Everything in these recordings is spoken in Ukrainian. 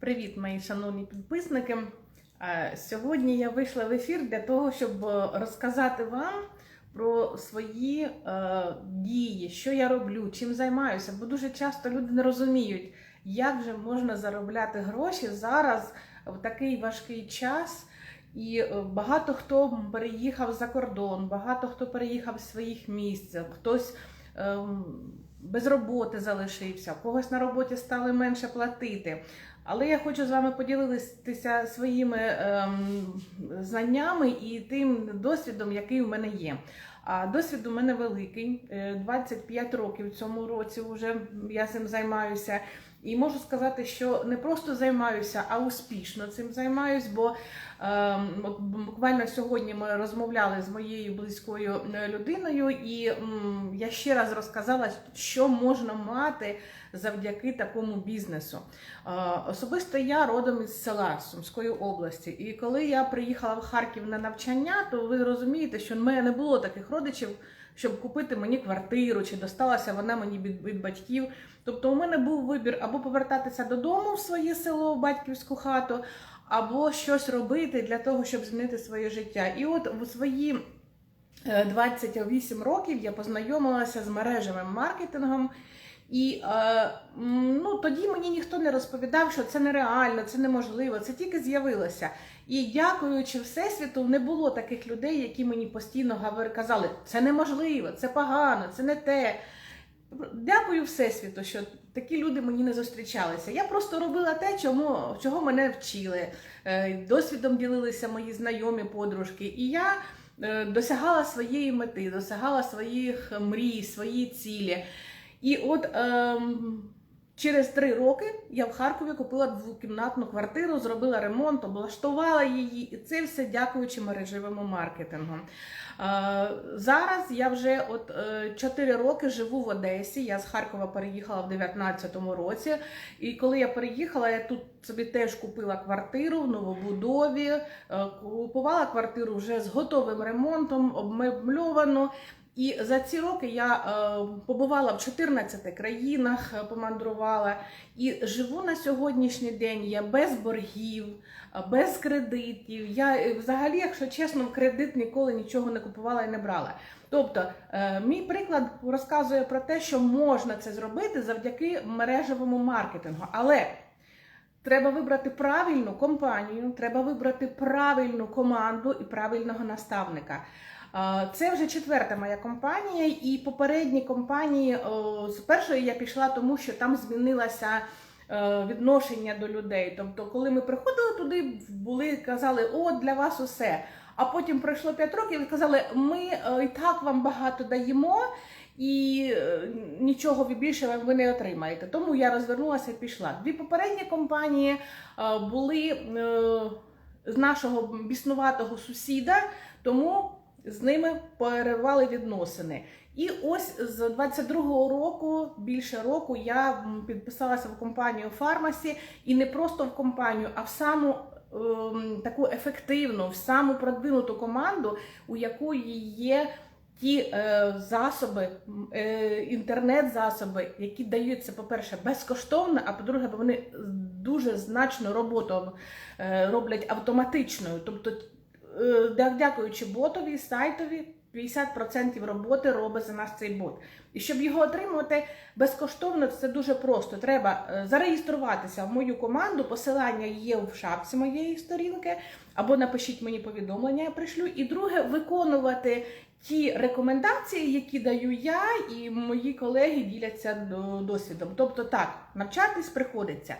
Привіт, мої шановні підписники. Е, Сьогодні я вийшла в ефір для того, щоб е, розказати вам про свої е, дії, що я роблю, чим займаюся. Бо дуже часто люди не розуміють, як же можна заробляти гроші зараз в такий важкий час. І е, багато хто переїхав за кордон, багато хто переїхав з своїх місць, хтось ем, без роботи залишився, когось на роботі стали менше платити. Але я хочу з вами поділитися своїми ем, знаннями і тим досвідом, який у мене є. А досвід у мене великий, е, 25 років в цьому році вже я цим займаюся. І можу сказати, що не просто займаюся, а успішно цим займаюсь, бо от буквально сьогодні ми розмовляли з моєю близькою е, людиною, і м, я ще раз розказала, що можна мати завдяки такому бізнесу. Е, Особисто я родом із села Сумської області, і коли я приїхала в Харків на навчання, то ви розумієте, що в мене не було таких родичів, щоб купити мені квартиру, чи досталася вона мені від, батьків. Тобто у мене був вибір або повертатися додому в своє село, в батьківську хату, або щось робити для того, щоб змінити своє життя. І от в свої е, 28 років я познайомилася з мережевим маркетингом. І е, ну, тоді мені ніхто не розповідав, що це нереально, це неможливо, це тільки з'явилося. І дякуючи Всесвіту, не було таких людей, які мені постійно казали, це неможливо, це погано, це не те. Дякую Всесвіту, що такі люди мені не зустрічалися. Я просто робила те, чому, чого мене вчили. Е, Досвідом ділилися мої знайомі подружки. І я е, досягала своєї мети, досягала своїх мрій, свої цілі. І от ем, через три роки я в Харкові купила двокімнатну квартиру, зробила ремонт, облаштувала її, і це все дякуючи мережевому маркетингу. Е, зараз я вже от е, 4 роки живу в Одесі. Я з Харкова переїхала в 19-му році. І коли я переїхала, я тут собі теж купила квартиру в новобудові, е, купувала квартиру вже з готовим ремонтом, обмебльовану. І за ці роки я е, побувала в 14 країнах, е, помандрувала і живу на сьогоднішній день. Я без боргів, е, без кредитів. Я взагалі, якщо чесно, в кредит ніколи нічого не купувала і не брала. Тобто, мій приклад розказує про те, що можна це зробити завдяки мережевому маркетингу. Але Треба вибрати правильну компанію, треба вибрати правильну команду і правильного наставника. Це вже четверта моя компанія, і попередні компанії з першої я пішла, тому що там змінилося е, відношення до людей. Тобто, коли ми приходили туди, були казали, о, для вас усе. А потім пройшло 5 років і казали, ми е, і так вам багато даємо. І е, нічого більше ви не отримаєте. Тому я розвернулася і пішла. Дві попередні компанії були з нашого біснуватого сусіда, тому з ними перервали відносини. І ось з 22-го року, більше року, я підписалася в компанію Фармасі і не просто в компанію, а в саму ем, таку ефективну, в саму продвинуту команду, у якої є ті е, засоби, е, інтернет-засоби, які даються, по-перше, безкоштовно, а по-друге, вони дуже значно роботу е, роблять автоматичною. Тобто, дякуючи ботові, сайтові, 50% роботи робить за нас цей бот. І щоб його отримувати безкоштовно, це дуже просто. Треба е, зареєструватися в мою команду. Посилання є в шапці моєї сторінки, або напишіть мені повідомлення, я пришлю. І друге, виконувати ті рекомендації, які даю я, і мої колеги діляться досвідом. Тобто, так, навчатись приходиться.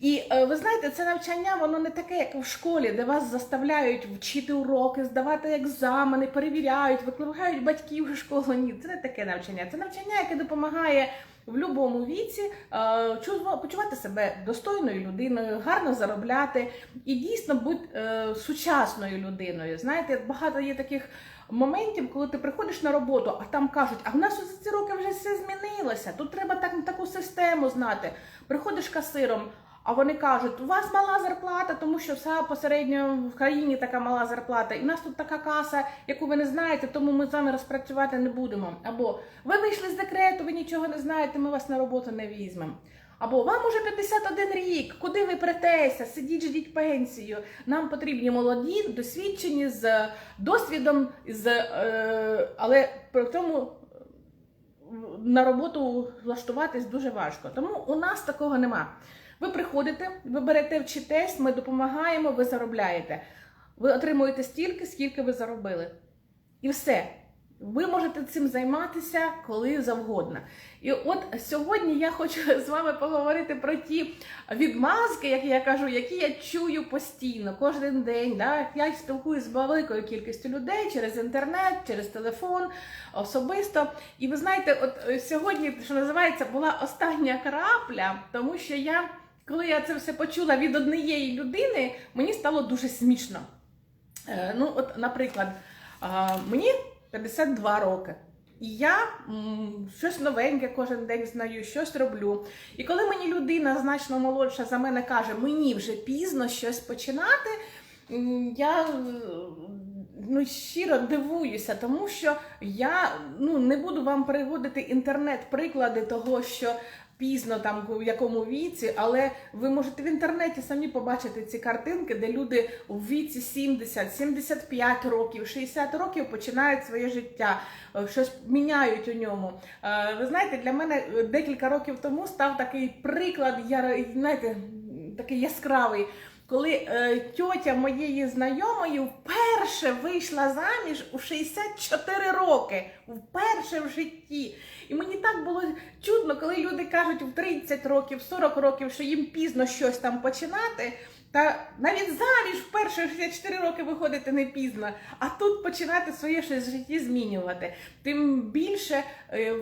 І е, ви знаєте, це навчання воно не таке, як в школі, де вас заставляють вчити уроки, здавати екзамени, перевіряють, викликають батьків у школу. Ні, це не таке навчання. Це навчання, яке допомагає в будь-якому віці е, почувати себе достойною людиною, гарно заробляти і дійсно бути е, сучасною людиною. Знаєте, багато є таких моментів, коли ти приходиш на роботу, а там кажуть, а в нас за ці роки вже все змінилося. Тут треба так, таку систему знати. Приходиш касиром. А вони кажуть, у вас мала зарплата, тому що вся посередньо в країні така мала зарплата, і в нас тут така каса, яку ви не знаєте, тому ми з вами розпрацювати не будемо. Або ви вийшли з декрету, ви нічого не знаєте, ми вас на роботу не візьмемо. Або вам уже 51 рік, куди ви претеся, сидіть, ждіть пенсію. Нам потрібні молоді, досвідчені з досвідом, з, е, але при тому на роботу влаштуватись дуже важко. Тому у нас такого нема. Ви приходите, ви берете вчитесь, ми допомагаємо, ви заробляєте. Ви отримуєте стільки, скільки ви заробили. І все. Ви можете цим займатися коли завгодно. І от сьогодні я хочу з вами поговорити про ті відмазки, як я кажу, які я чую постійно, кожен день. Да? Я спілкуюся з великою кількістю людей через інтернет, через телефон, особисто. І ви знаєте, от сьогодні, що називається, була остання крапля, тому що я, коли я це все почула від однієї людини, мені стало дуже смішно. Е, Ну, от, наприклад, мені 52 роки. І я м, щось новеньке кожен день знаю, щось роблю. І коли мені людина значно молодша за мене каже, мені вже пізно щось починати, я е, ну, щиро дивуюся, тому що я ну, не буду вам приводити інтернет-приклади того, що пізно там в якому віці, але ви можете в інтернеті самі побачити ці картинки, де люди у віці 70, 75 років, 60 років починають своє життя, е, щось міняють у ньому. Е, Ви знаєте, для мене е, декілька років тому став такий приклад, я знаєте, такий яскравий. Коли е, тьотя моєї знайомої вперше вийшла заміж у 64 роки, вперше в житті. І мені так було чудно, коли люди кажуть в 30 років, 40 років, що їм пізно щось там починати. Та навіть заміж вперше в 64 роки виходити не пізно, а тут починати своє щось в житті змінювати. Тим більше е,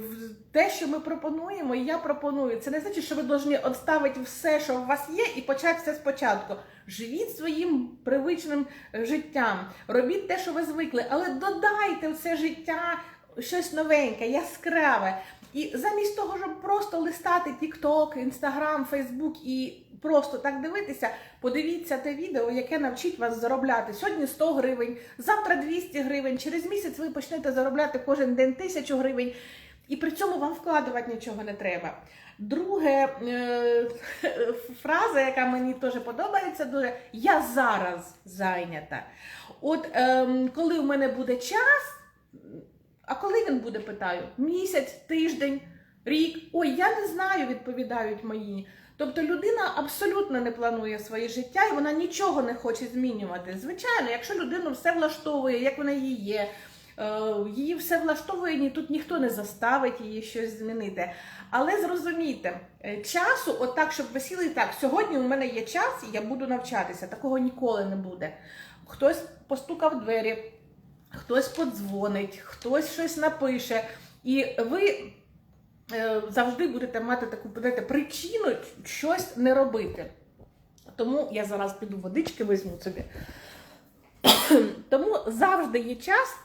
те, що ми пропонуємо, і я пропоную, це не значить, що ви повинні відставити все, що у вас є, і почати все спочатку. Живіть своїм привичним е, життям, робіть те, що ви звикли, але додайте в це життя щось новеньке, яскраве. І замість того, щоб просто листати TikTok, Instagram, Facebook і просто так дивитися, подивіться те відео, яке навчить вас заробляти. Сьогодні 100 гривень, завтра 200 гривень, через місяць ви почнете заробляти кожен день 1000 гривень. І при цьому вам вкладувати нічого не треба. Друге е, фраза, яка мені теж подобається, дуже я зараз зайнята. От ем, коли в мене буде час, а коли він буде, питаю? Місяць, тиждень, рік. Ой, я не знаю, відповідають мої. Тобто людина абсолютно не планує своє життя і вона нічого не хоче змінювати. Звичайно, якщо людину все влаштовує, як вона її є, е, її все влаштовує, ні, тут ніхто не заставить її щось змінити. Але зрозумійте, е, часу, отак, щоб ви сіли так, сьогодні у мене є час, і я буду навчатися. Такого ніколи не буде. Хтось постукав двері, хтось подзвонить, хтось щось напише. І ви завжди будете мати таку знаєте, причину щось не робити. Тому я зараз піду водички візьму собі. Тому завжди є час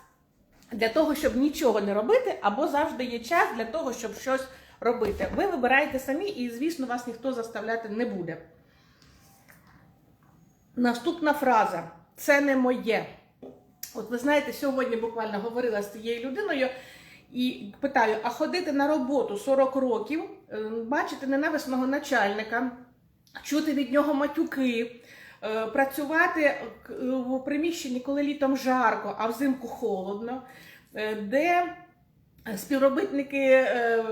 для того, щоб нічого не робити, або завжди є час для того, щоб щось робити. Ви вибираєте самі, і, звісно, вас ніхто заставляти не буде. Наступна фраза це не моє. От ви знаєте, сьогодні буквально говорила з цією людиною і питаю: а ходити на роботу 40 років, е, бачити ненависного начальника, чути від нього матюки, е, працювати в приміщенні, коли літом жарко, а взимку холодно, е, де співробітники е,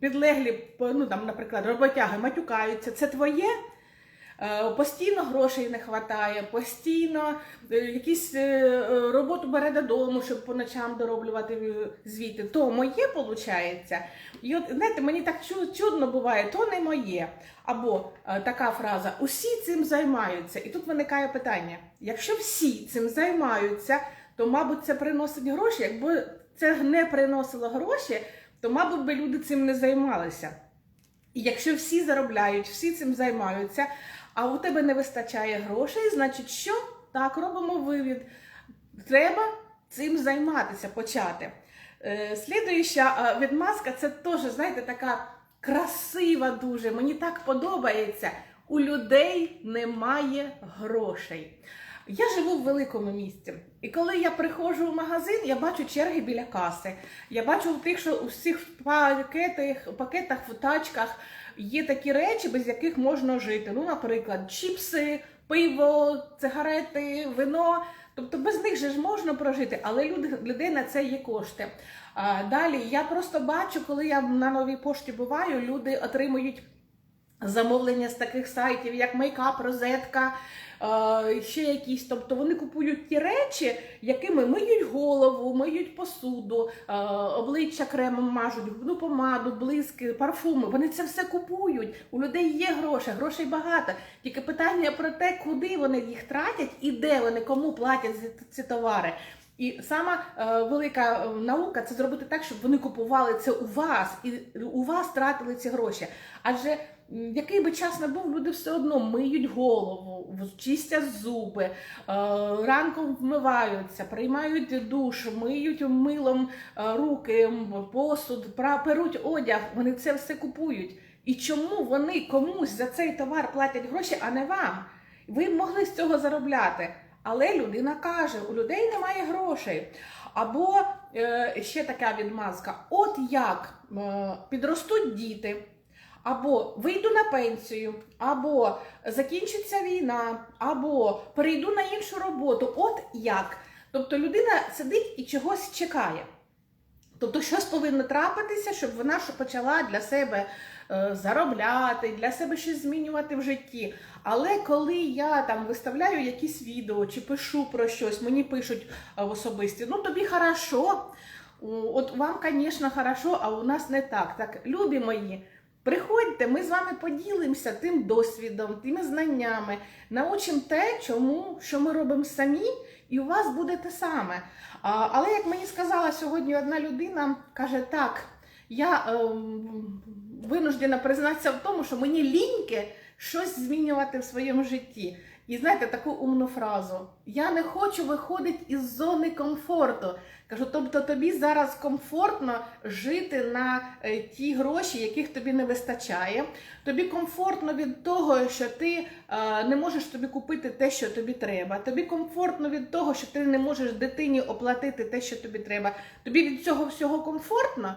підлеглі, ну там, наприклад, роботяги матюкаються, це твоє. Е, Постійно грошей не вистачає, постійно е, якісь е, роботу бере додому, щоб по ночам дороблювати звіти. То моє виходить. І от знаєте, мені так чудно буває, то не моє. Або така фраза: усі цим займаються. І тут виникає питання: якщо всі цим займаються, то мабуть це приносить гроші. Якби це не приносило гроші, то мабуть би люди цим не займалися. І якщо всі заробляють, всі цим займаються, а у тебе не вистачає грошей, значить що? Так, робимо вивід. Треба цим займатися, почати. Е, Слідуюча е, відмазка це теж, знаєте, така красива дуже. Мені так подобається. У людей немає грошей. Я живу в великому місті, і коли я приходжу в магазин, я бачу черги біля каси. Я бачу тих, що у всіх пакетах, пакетах в тачках є такі речі, без яких можна жити. Ну, наприклад, чіпси, пиво, цигарети, вино. Тобто без них же ж можна прожити, але люди, людей на це є кошти. А, далі я просто бачу, коли я на новій пошті буваю, люди отримують замовлення з таких сайтів, як Makeup, Розетка, ще якісь. Тобто вони купують ті речі, якими миють голову, миють посуду, обличчя кремом мажуть, ну, помаду, блиски, парфуми. Вони це все купують. У людей є гроші, грошей багато. Тільки питання про те, куди вони їх тратять і де вони кому платять за ці товари. І сама е, велика е, наука це зробити так, щоб вони купували це у вас і у вас тратили ці гроші. Адже який би час не був, люди все одно миють голову, чистять зуби, е, ранком вмиваються, приймають душ, миють милом е, руки, посуд, перуть одяг. Вони це все купують. І чому вони комусь за цей товар платять гроші, а не вам? Ви могли з цього заробляти. Але людина каже, у людей немає грошей. Або е, ще така відмазка: от як е, підростуть діти, або вийду на пенсію, або закінчиться війна, або перейду на іншу роботу. От як. Тобто людина сидить і чогось чекає. Тобто, щось повинно трапитися, щоб вона почала для себе е, заробляти, для себе щось змінювати в житті. Але коли я там виставляю якісь відео чи пишу про щось, мені пишуть е, в особисті, ну тобі хорошо, от вам, звісно, хорошо, а у нас не так. Так, любі мої, приходьте, ми з вами поділимося тим досвідом, тими знаннями, научимо те, чому, що ми робимо самі, і у вас буде те саме. А, але як мені сказала сьогодні одна людина, каже, так, я е, винуждена признатися в тому, що мені ліньки щось змінювати в своєму житті. І знаєте таку умну фразу: Я не хочу виходити із зони комфорту. Кажу, тобто тобі зараз комфортно жити на е, ті гроші, яких тобі не вистачає. Тобі комфортно від того, що ти е, не можеш тобі купити те, що тобі треба. Тобі комфортно від того, що ти не можеш дитині оплатити те, що тобі треба. Тобі від цього всього комфортно.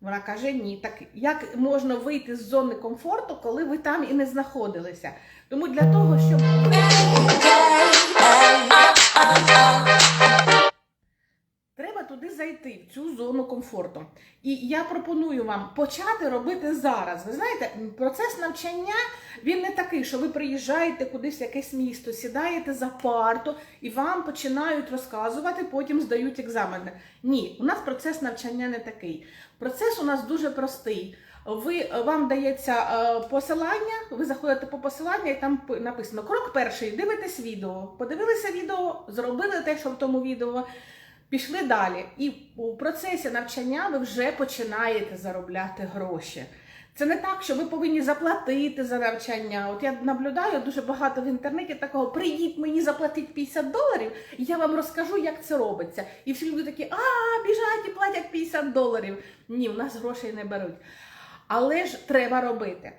Вона каже: ні, так як можна вийти з зони комфорту, коли ви там і не знаходилися? Тому для того, щоб треба туди зайти, в цю зону комфорту. І я пропоную вам почати робити зараз. Ви знаєте, процес навчання він не такий, що ви приїжджаєте кудись в якесь місто, сідаєте за парту і вам починають розказувати, потім здають екзамени. Ні, у нас процес навчання не такий. Процес у нас дуже простий. Ви вам дається е, посилання, ви заходите по посиланню, і там написано крок перший. Дивитесь відео. Подивилися відео, зробили те, що в тому відео. Пішли далі, і у процесі навчання ви вже починаєте заробляти гроші. Це не так, що ви повинні заплатити за навчання. От я наблюдаю дуже багато в інтернеті такого: прийдіть мені заплатіть 50 доларів, і я вам розкажу, як це робиться. І всі люди такі, а біжать і платять 50 доларів. Ні, в нас грошей не беруть. Але ж треба робити.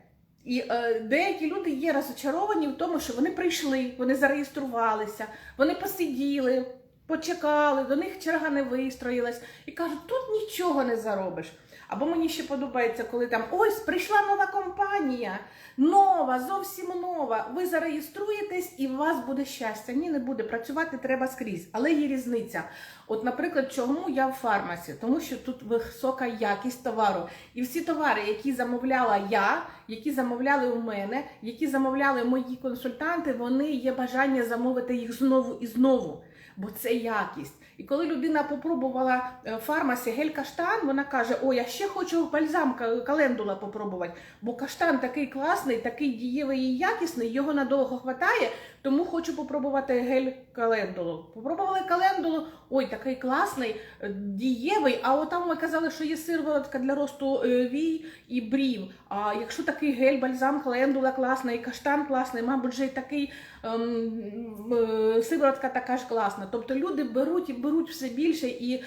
І е, деякі люди є розочаровані в тому, що вони прийшли, вони зареєструвалися, вони посиділи, почекали, до них черга не вистроїлась і кажуть, тут нічого не заробиш. Або мені ще подобається, коли там ось прийшла нова компанія, нова, зовсім нова. Ви зареєструєтесь і у вас буде щастя. Ні, не буде. Працювати треба скрізь. Але є різниця. От, наприклад, чому я в фармасі? Тому що тут висока якість товару. І всі товари, які замовляла я, які замовляли у мене, які замовляли мої консультанти, вони є бажання замовити їх знову і знову. Бо це якість. І коли людина попробувала е, фармасі гель каштан, вона каже: О, я ще хочу бальзам календула попробувати. Бо каштан такий класний, такий дієвий і якісний, його надовго хватає, тому хочу попробувати гель календулу. Попробували календулу, ой, такий класний, е, дієвий. А от там ми казали, що є сироватка для росту е, вій і брів. А якщо такий гель, бальзам, календула класний, і каштан класний, мабуть, же й такий ем, е, сиворотка така ж класна. Тобто люди беруть і беруть все більше, і е,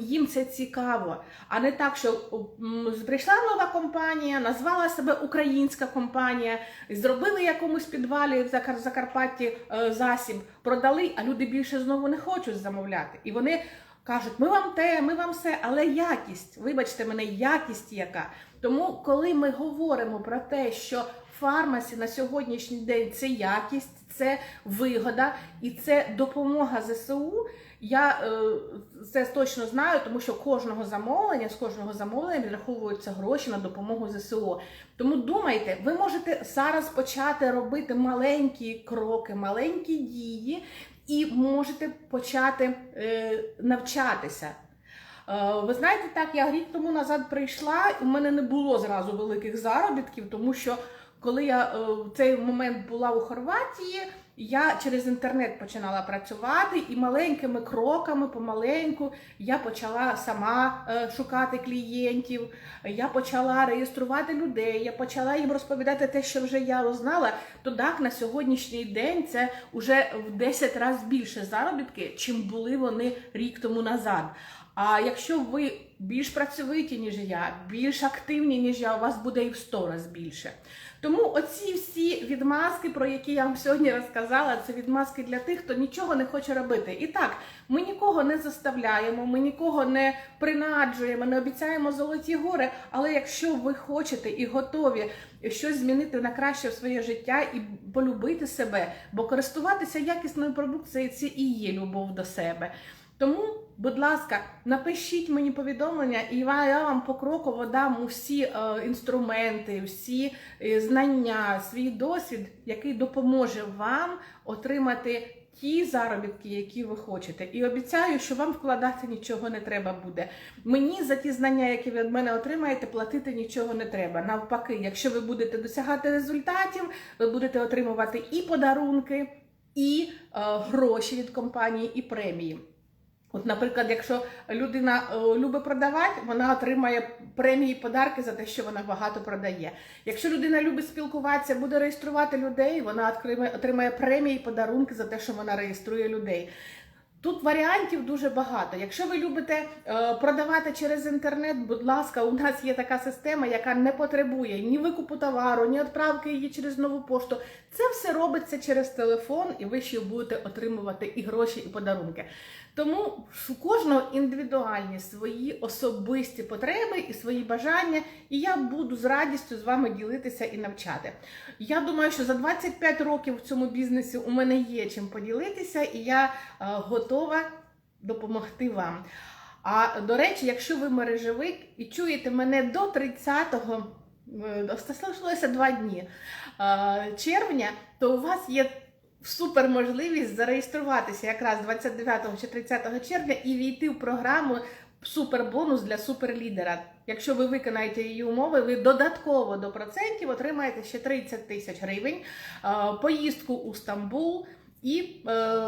їм це цікаво. А не так, що прийшла нова компанія, назвала себе українська компанія, зробили якомусь підвалі в Закарпатті е, засіб, продали, а люди більше знову не хочуть замовляти. І вони кажуть, ми вам те, ми вам все, але якість, вибачте мене, якість яка. Тому, коли ми говоримо про те, що фармасі на сьогоднішній день це якість, це вигода і це допомога ЗСУ. Я е, це точно знаю, тому що кожного замовлення з кожного замовлення відраховуються гроші на допомогу ЗСУ. Тому думайте, ви можете зараз почати робити маленькі кроки, маленькі дії, і можете почати е, навчатися. Е, Ви знаєте, так, я рік тому назад прийшла, і в мене не було зразу великих заробітків, тому що коли я е, в цей момент була у Хорватії, я через інтернет починала працювати і маленькими кроками, помаленьку, я почала сама е, шукати клієнтів, я почала реєструвати людей, я почала їм розповідати те, що вже я знала. То так на сьогоднішній день це вже в 10 разів більше заробітки, чим були вони рік тому назад. А якщо ви більш працьовиті, ніж я, більш активні, ніж я, у вас буде і в 100 разів більше. Тому оці всі відмазки, про які я вам сьогодні розказала, це відмазки для тих, хто нічого не хоче робити. І так, ми нікого не заставляємо, ми нікого не принаджуємо, не обіцяємо золоті гори. Але якщо ви хочете і готові щось змінити на краще в своє життя і полюбити себе, бо користуватися якісною продукцією це і є любов до себе. Тому, будь ласка, напишіть мені повідомлення, і я вам покроково дам усі е, інструменти, всі е, знання, свій досвід, який допоможе вам отримати ті заробітки, які ви хочете. І обіцяю, що вам вкладати нічого не треба буде. Мені за ті знання, які ви від мене отримаєте, платити нічого не треба. Навпаки, якщо ви будете досягати результатів, ви будете отримувати і подарунки, і е, гроші від компанії, і премії. От, наприклад, якщо людина е, любить продавати, вона отримає премії, подарки за те, що вона багато продає. Якщо людина любить спілкуватися, буде реєструвати людей, вона отримає, премії, подарунки за те, що вона реєструє людей. Тут варіантів дуже багато. Якщо ви любите е, продавати через інтернет, будь ласка, у нас є така система, яка не потребує ні викупу товару, ні відправки її через нову пошту. Це все робиться через телефон, і ви ще будете отримувати і гроші, і подарунки. Тому у кожного індивідуальні свої особисті потреби і свої бажання, і я буду з радістю з вами ділитися і навчати. Я думаю, що за 25 років в цьому бізнесі у мене є чим поділитися, і я е, готова допомогти вам. А до речі, якщо ви мережевик і чуєте мене до 30-го, е, залишилося два дні е, червня, то у вас є супер можливість зареєструватися якраз 29 чи 30 червня і війти в програму супербонус для суперлідера. Якщо ви виконаєте її умови, ви додатково до процентів отримаєте ще 30 тисяч гривень, е, поїздку у Стамбул і е,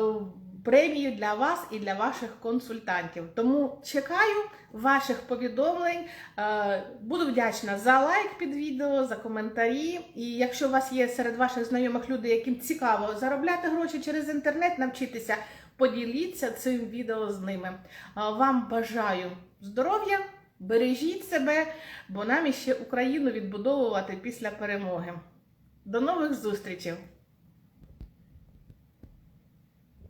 премію для вас і для ваших консультантів. Тому чекаю ваших повідомлень. Е, Буду вдячна за лайк під відео, за коментарі. І якщо у вас є серед ваших знайомих люди, яким цікаво заробляти гроші через інтернет, навчитися, поділіться цим відео з ними. Е, Вам бажаю здоров'я, бережіть себе, бо нам іще Україну відбудовувати після перемоги. До нових зустрічей!